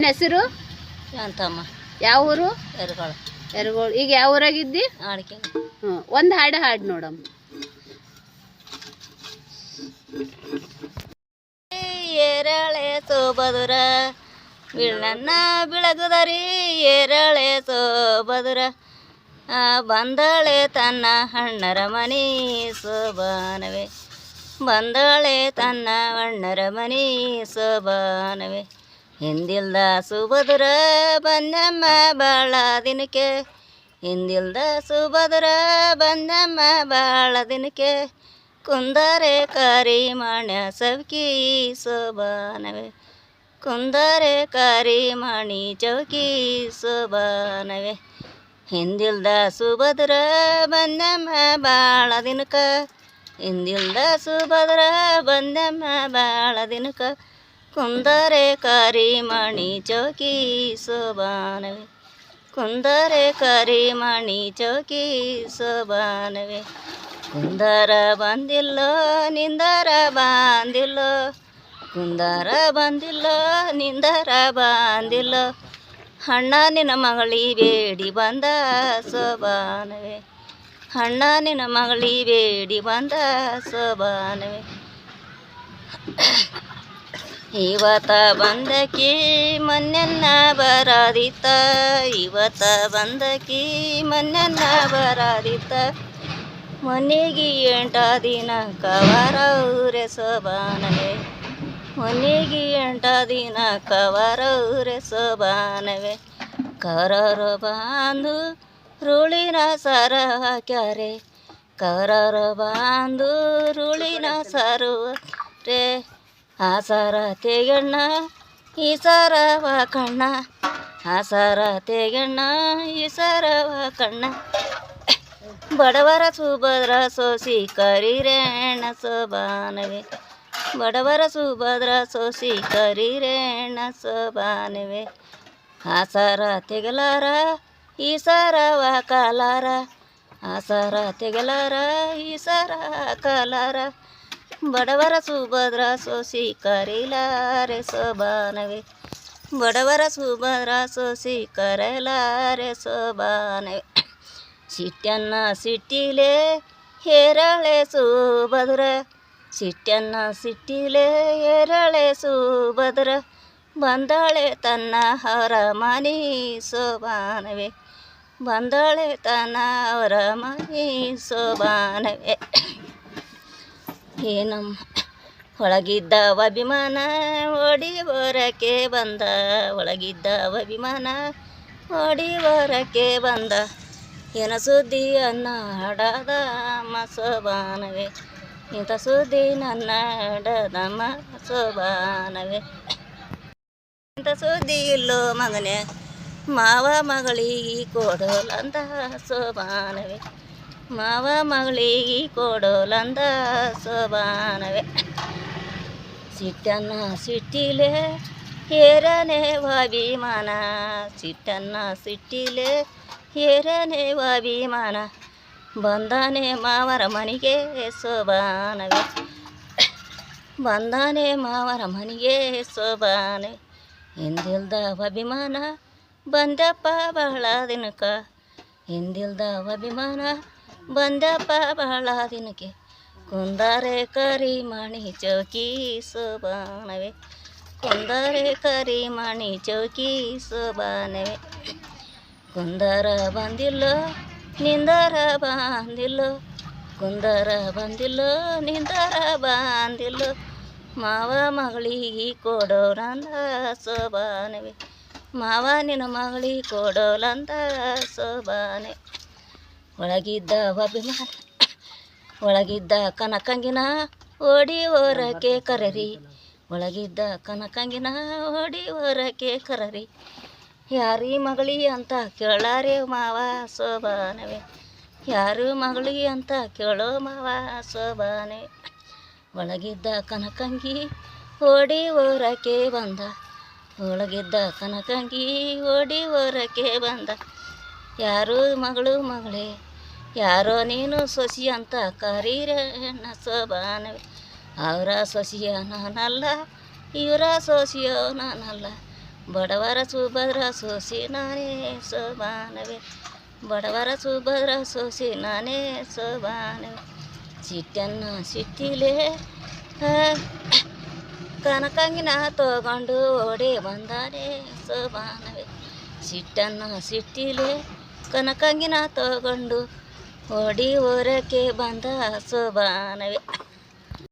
ನಿನ್ನ ಹೆಸರು? ಅಂತಮ್ಮ ಯಾವ ಊರು? ಎರುಗಳು ಎರಗೋಳು ಈಗ ಯಾವ ಊರಾಗಿದ್ದಿ? ಆಡಿಕೆ ಹ್ಞೂ ಒಂದು ಹಾಡು ಹಾಡು ನೋಡಮ್ಮ. ಏರಳೆ ಸೋಬದುರ ಬೀಳನ್ನ ಬಿಳಗುದರಿ ಏರಳೆ ಸೋಬದುರ ಬಂದಳೆ ತನ್ನ ಅಣ್ಣರ ಮನಿ ಸೋಬಾನವೆ. ಬಂದಳೆ ತನ್ನ ಅಣ್ಣರ ಮನಿ ಸೋಬಾನವೆ. ಹಿಂದಿಲ್ದ ಸುಭದ್ರ ಬಂದಮ್ಮ ಬಾಳ ದಿನಕ್ಕೆ. ಹಿಂದಿಲ್ದ ಸುಭದ್ರ ಬಂದಮ್ಮ ಬಾಳ ದಿನಕ್ಕೆ. ಕುಂದರೆ ಕಾರಿ ಮಾಣ್ಯ ಸೌಕಿ ಸೋಬಾನವೆ. ಕುಂದರೆ ಕಾರಿ ಮಾಣಿ ಚೌಕಿ ಸೋಬಾನವೆ. ಹಿಂದಿಲ್ದ ಸುಭದ್ರ ಬಂದಮ್ಮ ಬಾಳ ದಿನಕ ಹಿಂದಿಲ್ದ ಸುಭದ್ರ ಬಂದಮ್ಮ ಬಾಳ ದಿನಕ ಕುಂದರೆ ಕರಿಮಣಿ ಚೌಕಿ ಸೋಬಾನವೆ ಕುಂದರೆ ಕರಿ ಮಣಿ ಚೌಕಿ ಸೋಬಾನವೆ ಕುಂದರ ಬಂದಿಲ್ಲೋ, ನಿಂದರ ಬಂದಿಲ್ಲೋ. ಕುಂದರ ಬಂದಿಲ್ಲೋ, ನಿಂದರ ಬಂದಿಲ್ಲೋ. ಅಣ್ಣ ನಿನ್ನ ಮಗಳಿ ಬೇಡಿ ಬಂದ ಸೋಬಾನವೆ. ಅಣ್ಣ ನಿನ್ನ ಮಗಳಿ ಬೇಡಿ ಬಂದ ಸೋಬಾನವೆ. ಇವತ್ತ ಬಂದಕಿ ಮನ್ನೆನ್ನ ಬರಾದಿತ್ತ ಇವತ್ತ ಬಂದಕಿ ಮನ್ನೆನ್ನ ಬರಾದಿತ್ತ. ಮನೆಗೆ ಎಂಟ ದಿನ ಕವರೌರೆ ಸೋಬಾನವೆ ಮನೆಗೆ ಎಂಟ ದಿನ ಕವರೌರೆ ಸೋಬಾನವೆ ಕರರು ಬಾಂದು ರುಳಿನ ಸರ ಹಾಕ್ಯಾರೆ, ಕರರು ಬಾಂದು ರುಳಿನ ಸರು ರೇ ಆ ಸರ ತೆಗಣ್ಣ, ಈ ಸರವ ಕಣ್ಣ. ಆ ಸರ ತೆಗಣ್ಣ, ಈ ಸರವ ಕಣ್ಣ. ಬಡವರ ಸುಭದ್ರ ಸೋಸಿ ಕರಿರೇಣ ಸೋಬಾನವೆ. ಬಡವರ ಸುಭದ್ರ ಸೋಸಿ ಕರಿರೇಣ ಸೋಬಾನವೆ. ಆ ಸರ ತೆಗಲಾರ, ಈ ಸರವ ಕಾಲಾರ. ಆ ಸರ ತೆಗಲಾರ, ಈ ಸರ ಕಾಲಾರ. ಬಡವರ ಸುಭದ್ರ ಸೋಸಿ ಕರೀಲಾರೆ ಸೋಬಾನವೆ. ಬಡವರ ಸುಭದ್ರ ಸೋಸಿ ಕರಲಾರೆ ಸೋಬಾನವೆ. ಸಿಟ್ಟನ್ನ ಸಿಟ್ಟಿಲೆ ಹೇರಳೆ ಸುಭದ್ರ. ಸಿಟ್ಟನ್ನ ಸಿಟ್ಟಿಲೆ ಹೇರಳೆ ಸುಭದ್ರ. ಬಂದಳೆ ತನ್ನ ಅವರ ಮನಿ ಸೋಬಾನವೆ. ಬಂದಳೆ ತನ್ನ ಅವರ ಮನಿ ಸೋಬಾನವೆ. ಏನಮ್ಮ ಒಳಗಿದ್ದ ಅಭಿಮಾನ ಓಡಿ ಹೊರಕ್ಕೆ ಬಂದ, ಒಳಗಿದ್ದ ಅಭಿಮಾನ ಓಡಿ ಹೊರಕ್ಕೆ ಬಂದ. ಏನ ಸುದ್ದಿ ಅನ್ನ ಹಾಡದ ಮಸೋಬಾನವೆ? ಇಂಥ ಸುದ್ದಿ ನನ್ನ ಹಾಡದಮ್ಮ ಮಸೋಬಾನವೇ? ಇಂಥ ಸುದ್ದಿ ಇಲ್ಲೋ ಮಗನೇ, ಮಾವ ಮಗಳಿಗೆ ಕೊಡೋಲಂದ ಸೋಬಾನವೆ? ಮಾವ ಮಗಳಿಗೆ ಕೊಡೋಲಂದ ಸೋಬಾನವೇ. ಸಿಟ್ಟನ್ನ ಸಿಟ್ಟಿಲೆ ಹೇರನೇ ಅಭಿಮಾನ. ಸಿಟ್ಟನ್ನ ಸಿಟ್ಟಿಲೆ ಹೇರನೇ ಅಭಿಮಾನ. ಬಂದಾನೆ ಮಾವರ ಮನೆಗೆ ಸೋಬಾನವೇ. ಬಂದಾನೆ ಮಾವರ ಮನೆಗೆ ಸೋಬಾನೆ ಹಿಂದಿಲ್ದ ಅಭಿಮಾನ ಬಂದಪ್ಪ ಬಹಳ ದಿನಕ ಹಿಂದಿಲ್ದ ಅಭಿಮಾನ ಬಂದಪ್ಪ ಬಹಳ ದಿನಕ್ಕೆ. ಕುಂದರೆ ಕರಿ ಮಣಿ ಚೌಕಿ ಸೋಬಾನವೆ ಕುಂದರೆ ಕರಿ ಮಣಿ ಚೌಕಿ ಸೋಬಾನವೆ ಕುಂದರ ಬಂದಿಲ್ಲೋ, ನಿಂದರ ಬಂದಿಲ್ಲ. ಕುಂದರ ಬಂದಿಲ್ಲೋ, ನಿಂದರ ಬಂದಿಲ್ಲ. ಮಾವ ಮಗಳಿಗೆ ಕೊಡೋರಂದ ಸೋಬಾನವೆ ಮಾವ ನಿನ್ನ ಮಗಳಿಗೆ ಕೊಡೋಲಂದ ಸೋಬಾನೆ ಒಳಗಿದ್ದ ಅಭಿಮಾನ, ಒಳಗಿದ್ದ ಕನಕಂಗಿನ ಓಡಿ ಹೊರಕ್ಕೆ ಕರರಿ. ಒಳಗಿದ್ದ ಕನಕಂಗಿನ ಓಡಿ ಹೊರಕ್ಕೆ ಕರರಿ. ಯಾರಿ ಮಗಳಿ ಅಂತ ಕೇಳಾರೆ ಮಾವ ಸೋಬಾನವೆ. ಯಾರು ಮಗಳಿ ಅಂತ ಕೇಳೋ ಮಾವ ಸೋಬಾನೆ ಒಳಗಿದ್ದ ಕನಕಂಗಿ ಓಡಿ ಹೊರಕ್ಕೆ ಬಂದ. ಒಳಗಿದ್ದ ಕನಕಂಗಿ ಓಡಿ ಹೊರಕ್ಕೆ ಬಂದ. ಯಾರು ಮಗಳು ಮಗಳೇ? ಯಾರೋ ನೀನು ಸೊಸಿ ಅಂತ ಕರೀರಣ್ಣ ಸೋಬಾನವೆ ಅವರ ಸೊಸಿಯ ನಾನಲ್ಲ, ಇವರ ಸೊಸಿಯೋ ನಾನಲ್ಲ. ಬಡವರ ಸುಭದ್ರ ಸೊಸಿ ನಾನೇ ಸೋಬಾನವೆ. ಬಡವರ ಸುಭದ್ರ ಸೊಸಿ ನಾನೇ ಸೋಬಾನವೆ. ಸಿಟ್ಟನ್ನ ಸಿಟ್ಟಿಲೆ ಕನಕಂಗಿನ ತಗೊಂಡು ಓಡಿ ಬಂದಾನೆ ಸೋಬಾನವೆ. ಸಿಟ್ಟನ್ನ ಸಿಟ್ಟಿಲೆ, ಕನಕಂಗಿನ ತಗೊಂಡು ಓಡಿ ಊರಕ್ಕೆ ಬಂದ ಸೋಬಾನವೆ.